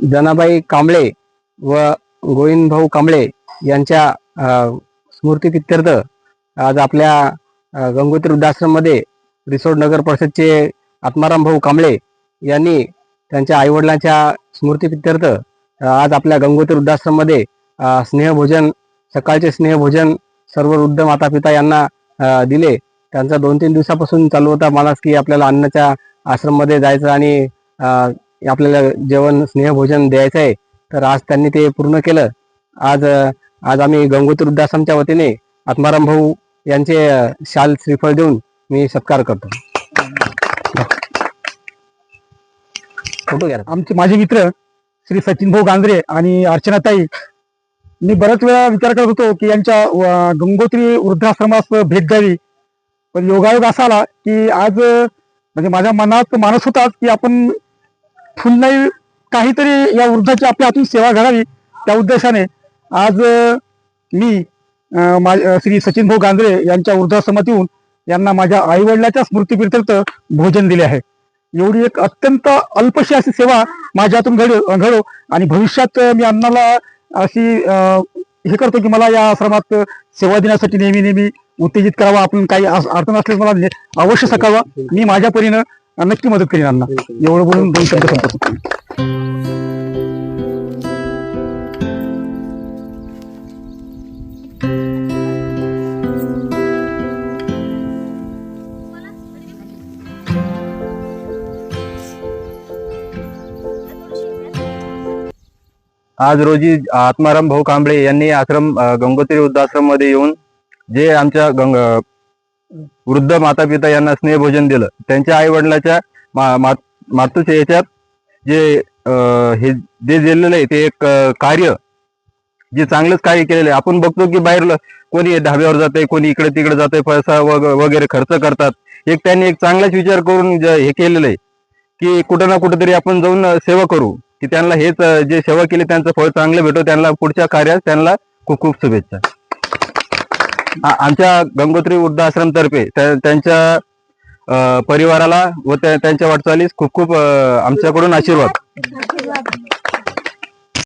जनाबाई कांबळे व गोविंद भाऊ कांबळे यांच्या अ, स्मृतीप्रित्यर्थ आज आपल्या गंगोत्री वृद्धाश्रममध्ये रिसोड नगर परिषदचे आत्माराम भाऊ कांबळे यांनी त्यांच्या आईवडिलांच्या स्मृतीप्रित्यर्थ आज आपल्या गंगोत्री वृद्धाश्रममध्ये स्नेहभोजन सकाळचे स्नेहभोजन सर्व वृद्ध माता पिता यांना दिले. त्यांचा दोन तीन दिवसापासून चालू होता मानस की आपल्याला अन्नाच्या आश्रममध्ये जायचं आणि आपल्याला जेवण स्नेहभोजन द्यायचं आहे तर आज त्यांनी ते पूर्ण केलं. आज आज आम्ही गंगोत्री वृद्धाश्रमच्या वतीने आत्माराम भाऊ यांचे शाल श्रीफळ देऊन मी सत्कार करतो. आमचे माझे मित्र श्री सचिन भाऊ गांधरे आणि अर्चनाताई मी बऱ्याच वेळा विचार करत होतो की यांच्या गंगोत्री वृद्धाश्रमास भेट द्यावी. पण योगायोग असा आला की आज म्हणजे माझ्या मनात मानस होताच की आपण फुलनाई काहीतरी या वृद्धाची आपल्या हातून सेवा घडावी त्या उद्देशाने आज मी मा- श्री सचिन भाऊ गांधरे यांच्या वृद्धाश्रमात येऊन यांना माझ्या आईवडिलाच्या स्मृतीप्रित्यर्थ भोजन दिले आहे. एवढी एक अत्यंत अल्पशी अशी सेवा माझ्या हातून घडो घडो आणि भविष्यात मी अन्नाला अशी हे करतो की मला या आश्रमात सेवा देण्यासाठी नेहमी नेहमी उत्तेजित करावा आपण काही अस- अडचण असल्यास मला अवश्य सकावा. मी माझ्या परीनं नक्की मदत करीन अण्णा. एवढं बोलून दोन शब्द संपतो आज रोजी आत्माराम भाऊ कांबळे यांनी आश्रम गंगोत्री वृद्धाश्रममध्ये येऊन जे आमच्या गंग वृद्ध माता पिता यांना स्नेहभोजन दिलं. त्यांच्या आई वडिलाच्या मातृच्या याच्यात जे हे जे दिलेलं आहे ते एक कार्य जे चांगलंच कार्य केलेलं आहे. आपण बघतो की बाहेर कोणी ढाब्यावर जाते कोणी इकडे तिकडे जाते पैसा वगैरे खर्च करतात. एक त्यांनी एक चांगलाच विचार करून हे केलेलं आहे की कुठं ना कुठेतरी आपण जाऊन सेवा करू. की त्यांना हेच जे सेवा केली त्यांचं फळ चांगलं भेटो त्यांना पुढच्या कार्यात त्यांना खूप खूप शुभेच्छा. आमच्या गंगोत्री वृद्धाश्रम तर्फे त्यांच्या परिवाराला व त्यांच्या वाटचालीस खूप खूप आमच्याकडून आशीर्वाद.